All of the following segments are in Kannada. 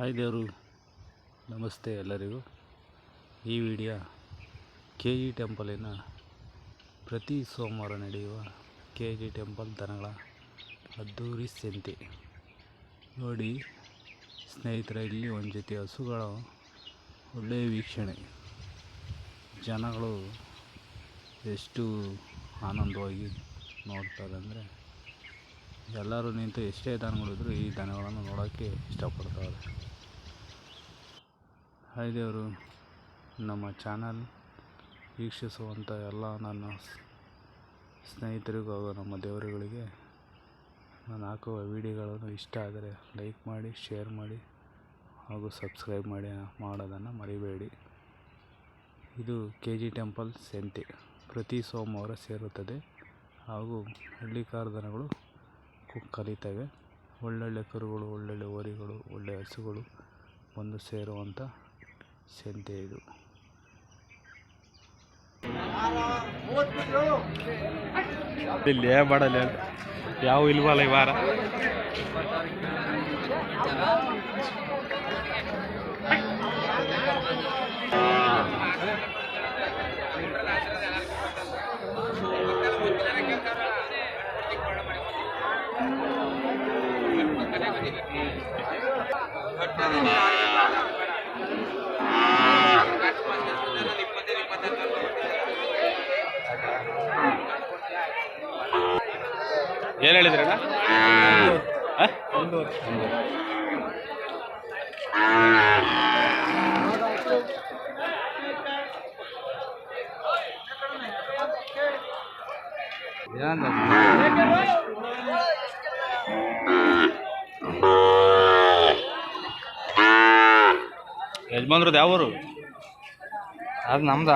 ಹಾಯ್ ದೇವರು, ನಮಸ್ತೆ ಎಲ್ಲರಿಗೂ. ಈ ವಿಡಿಯೋ ಕೆ ಜಿ ಟೆಂಪಲಿನ ಪ್ರತಿ ಸೋಮವಾರ ನಡೆಯುವ ಕೆ ಜಿ ಟೆಂಪಲ್ ದನಗಳ ಅದ್ದೂರಿ ಸಂತೆ. ನೋಡಿ, ಸ್ನೇಹಿತರ, ಇಲ್ಲಿ ಒಂದು ಜೊತೆ ಹಸುಗಳ ಒಳ್ಳೆಯ ವೀಕ್ಷಣೆ. ಜನಗಳು ಎಷ್ಟು ಆನಂದವಾಗಿ ನೋಡ್ತಾರೆ ಅಂದರೆ, ಎಲ್ಲರೂ ನಿಂತು ಎಷ್ಟೇ ದನಗಳಿದ್ರು ಈ ದನಗಳನ್ನು ನೋಡೋಕ್ಕೆ ಇಷ್ಟಪಡ್ತಾರೆ ಹಾಯ್ ದೇವರು, ನಮ್ಮ ಚಾನಲ್ ವೀಕ್ಷಿಸುವಂಥ ಎಲ್ಲ ನನ್ನ ಸ್ನೇಹಿತರಿಗೂ ಹಾಗೂ ನಮ್ಮ ದೇವರುಗಳಿಗೆ ನಾನು ಹಾಕುವ ವಿಡಿಯೋಗಳನ್ನು ಇಷ್ಟ ಆದರೆ ಲೈಕ್ ಮಾಡಿ, ಶೇರ್ ಮಾಡಿ ಹಾಗೂ ಸಬ್ಸ್ಕ್ರೈಬ್ ಮಾಡಿ ಮಾಡೋದನ್ನು ಮರಿಬೇಡಿ. ಇದು ಕೆ ಜಿ ಟೆಂಪಲ್ ಸಂತೆ ಪ್ರತಿ ಸೋಮವಾರ ಸೇರುತ್ತದೆ ಹಾಗೂ ಹಳ್ಳಿಕಾರ್ಧನಗಳು ಕಲಿತವೆ. ಒಳ್ಳೊಳ್ಳೆ ಕರುಗಳು, ಒಳ್ಳೊಳ್ಳೆ ಹೋರಿಗಳು ಒಳ್ಳೆಯ ಹಸುಗಳು ಬಂದು ಸೇರುವಂಥ ಸಂತೆ ಇದು ಇಲ್ಲಿ ಮಾಡಲ್ಲ ಯಾವ ಇಲ್ವಲ್ಲ ಈ ವಾರ? ಏನು ಹೇಳಿದ್ರಣ್ಣ ಒಂದು ಯಜಮಾನ್ರದ್ದು ಯಾವ ಊರು ಅದು ನಮ್ದ?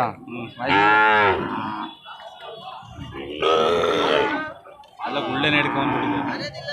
ಎಲ್ಲ ಗುಳ್ಳೆ ನಡ್ಕೊಂಡ್ಬಿಟ್ಟಿದೆ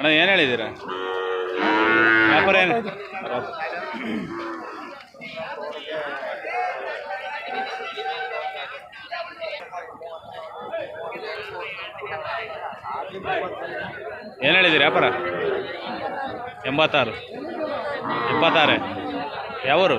ಅಣ್ಣ ಏನು ಹೇಳಿದ್ದೀರಾ ವ್ಯಾಪಾರ ಏನು? ಏನು ಹೇಳಿದ್ದೀರಿ ವ್ಯಾಪಾರ? ಎಂಬತ್ತಾರು. ಇಪ್ಪತ್ತಾರು ಯಾವೂರು?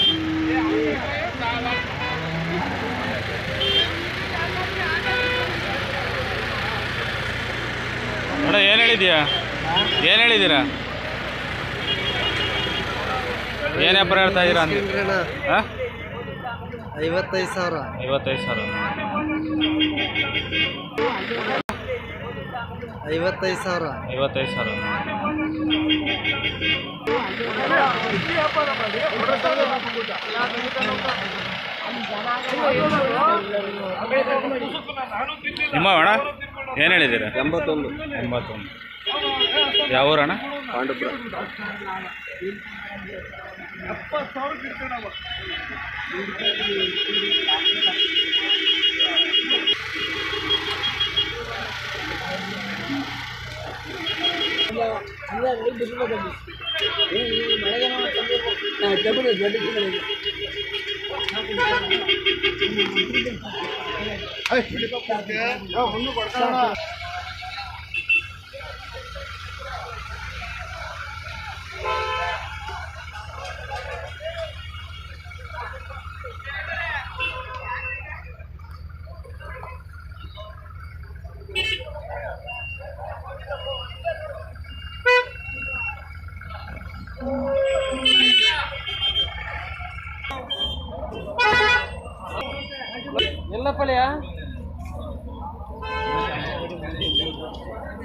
ಹೇಳಿದ್ಯಾ? ಏನು ಹೇಳಿದ್ದೀರಾ? ಏನೇ ವ್ಯಾಪಾರ ಹೇಳ್ತಾ ಇದ್ದೀರಾ ಅಂತ ಹಾಂ? ಐವತ್ತೈದು ಸಾವಿರ. ಐವತ್ತೈದು ಸಾವಿರ. ಐವತ್ತೈದು ಸಾವಿರ. ಐವತ್ತೈದು ಸಾವಿರ. ನಿಮ್ಮ ಅಣ್ಣ? ಏನು ಹೇಳಿದ್ದೀರಾ? ಎಂಬತ್ತೊಂದು. ಎಂಬತ್ತೊಂದು. ಯಾವ ಊರಣ್ಣ? ಪಾಂಡುಪುರ. ಹುಣ್ಣು ಕೊಡ್ತಾಳ ಎಲ್ಲ ಪಲ್ಯ?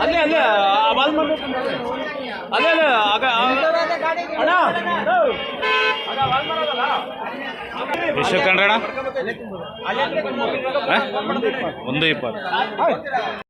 ಅಲ್ಲೇ ಅಲ್ಲೇ ಬಾಲ್ ಮಾಡ್ಬೇಕು ಅಲ್ಲೇ ಅಲ್ಲೇ ಆಗ ಅಣ್ಣ ಎಷ್ಟು ಕಂಡ್ರಣ ಒಂದು ಇಪ್ಪತ್ತು